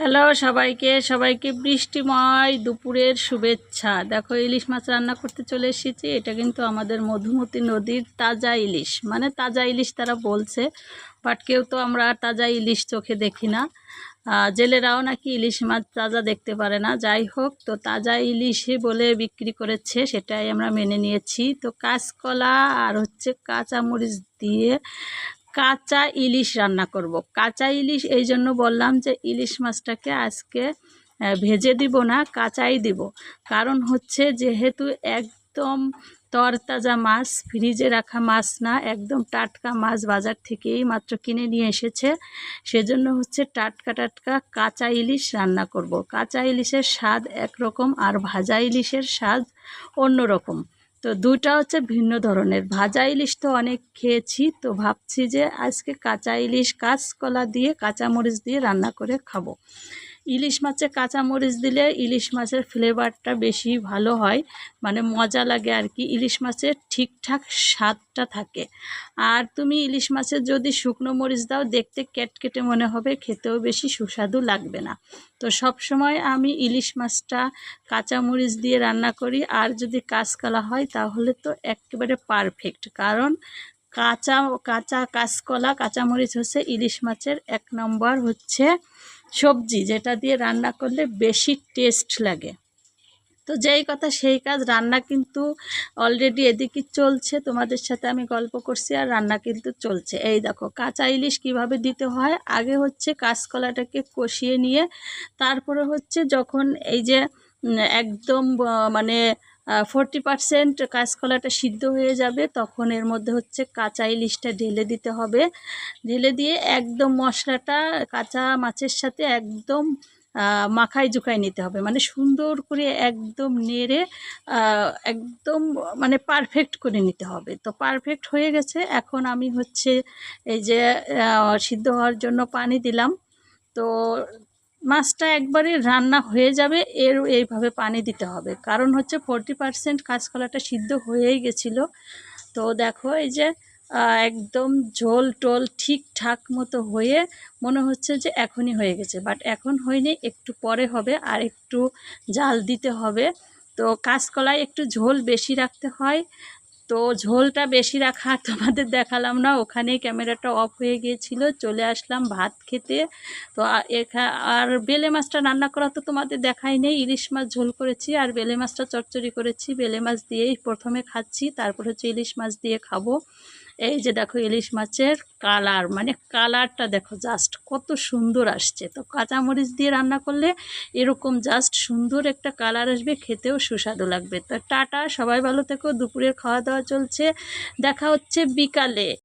Hello সবাইকে সবাইকে বৃষ্টিময় দুপুরের শুভেচ্ছা। দেখো, ইলিশ মাছ রান্না করতে চলে এসেছি। এটা কিন্তু আমাদের মধুমতি নদীর তাজা ইলিশ। মানে তাজা ইলিশ তারা বলছে, বাট কেউ তো আমরা তাজা ইলিশ চোখে দেখি না। জেলেরাও নাকি ইলিশ মাছ তাজা দেখতে পারে না। যাই হোক, তো তাজা ইলিশই বলে বিক্রি করেছে, সেটাই আমরা মেনে নিয়েছি। তো কাঁচকলা আর হচ্ছে কাঁচামরিচ দিয়ে কাঁচা ইলিশ রান্না করব। কাঁচা ইলিশ, এই জন্য বললাম যে ইলিশ মাছটাকে আজকে ভেজে দিব না, কাঁচাই দিব কারণ হচ্ছে যেহেতু একদম তরতাজা মাছ, ফ্রিজে রাখা মাছ না, একদম টাটকা মাছ বাজার থেকেই মাত্র কিনে নিয়ে এসেছে, সেজন্য হচ্ছে টাটকা টাটকা কাঁচা ইলিশ রান্না করব। কাঁচা ইলিশের স্বাদ একরকম আর ভাজা ইলিশের স্বাদ অন্যরকম তো দুইটা হচ্ছে ভিন্ন ধরনের। ভাজা ইলিশ তো অনেক খেয়েছি, তো ভাবছি যে আজকে কাঁচা ইলিশ, কাঁচকলা দিয়ে, কাঁচামরিচ দিয়ে রান্না করে খাব। ইলিশ মাছে কাঁচামরিচ দিলে ইলিশ মাছের ফ্লেভারটা বেশি ভালো হয়। মানে মজা লাগে আর কি। ইলিশ মাছের ঠিকঠাক স্বাদটা থাকে। আর তুমি ইলিশ মাছের যদি শুকনো মরিচ দাও, দেখতে কেটকেটে মনে হবে, খেতেও বেশি সুস্বাদু লাগবে না। তো সব সময় আমি ইলিশ মাছটা কাঁচামরিচ দিয়ে রান্না করি। আর যদি কাঁচকলা হয়, তাহলে তো একেবারে পারফেক্ট কারণ কাঁচা কাঁচা কাঁচকলা, কাঁচামরিচ হচ্ছে ইলিশ মাছের এক নম্বর হচ্ছে সবজি যেটা দিয়ে রান্না করলে বেশি টেস্ট লাগে। তো যেই কথা সেই কাজ, রান্না কিন্তু অলরেডি এদিকে চলছে, তোমাদের সাথে আমি গল্প করছি আর রান্না কিন্তু চলছে। এই দেখো, কাঁচা ইলিশ কীভাবে দিতে হয়? আগে হচ্ছে কাঁচকলাটাকে কষিয়ে নিয়ে, তারপরে হচ্ছে যখন এই যে একদম মানে ফোরটি পারসেন্ট কাঁচকলাটা সিদ্ধ হয়ে যাবে তখন এর মধ্যে হচ্ছে কাঁচা ইলিশটা ঢেলে দিতে হবে। ঢেলে দিয়ে একদম মশলাটা কাঁচা মাছের সাথে একদম আহ, মাখাই জুকাই নিতে হবে। মানে সুন্দর করে একদম নেড়ে একদম মানে পারফেক্ট করে নিতে হবে। তো পারফেক্ট হয়ে গেছে। এখন আমি হচ্ছে এই যে সিদ্ধ হওয়ার জন্য পানি দিলাম। তো মাছটা একবারে রান্না হয়ে যাবে, এর এইভাবে পানি দিতে হবে। কারণ হচ্ছে ফোরটি পারসেন্ট কাঁচকলাটা সিদ্ধ হয়েই গেছিল। তো দেখো এই যে একদম ঝোল টোল ঠিকঠাক মতো হয়ে মনে হচ্ছে যে এখনই হয়ে গেছে। বাট এখন হয়নি, একটু পরে হবে আর একটু জাল দিতে হবে। তো কাঁচকলায় একটু ঝোল বেশি রাখতে হয়। তো ঝোলটা বেশি রাখা তোমাদের দেখালাম না, ওখানেই ক্যামেরাটা অফ হয়ে গিয়েছিল, চলে আসলাম ভাত খেতে। তো এখা, আর বেলে মাছটা রান্না করা তো তোমাদের দেখাই নেই, ইলিশ মাছ ঝোল করেছি আর বেলে মাছটা চচ্চড়ি করেছি, বেলে মাছ দিয়েই প্রথমে খাচ্ছি, তারপর হচ্ছে ইলিশ মাছ দিয়ে খাব। এই যে দেখো ইলিশ মাছের কালার মানে কালারটা দেখো জাস্ট কত সুন্দর আসছে। তো কাঁচামরিচ দিয়ে রান্না করলে এরকম জাস্ট সুন্দর একটা কালার আসবে, খেতেও সুস্বাদু লাগবে। তো টাটা, সবাই ভালো থেকো, দুপুরের খাওয়া দাওয়া চলছে। দেখা হচ্ছে বিকালে।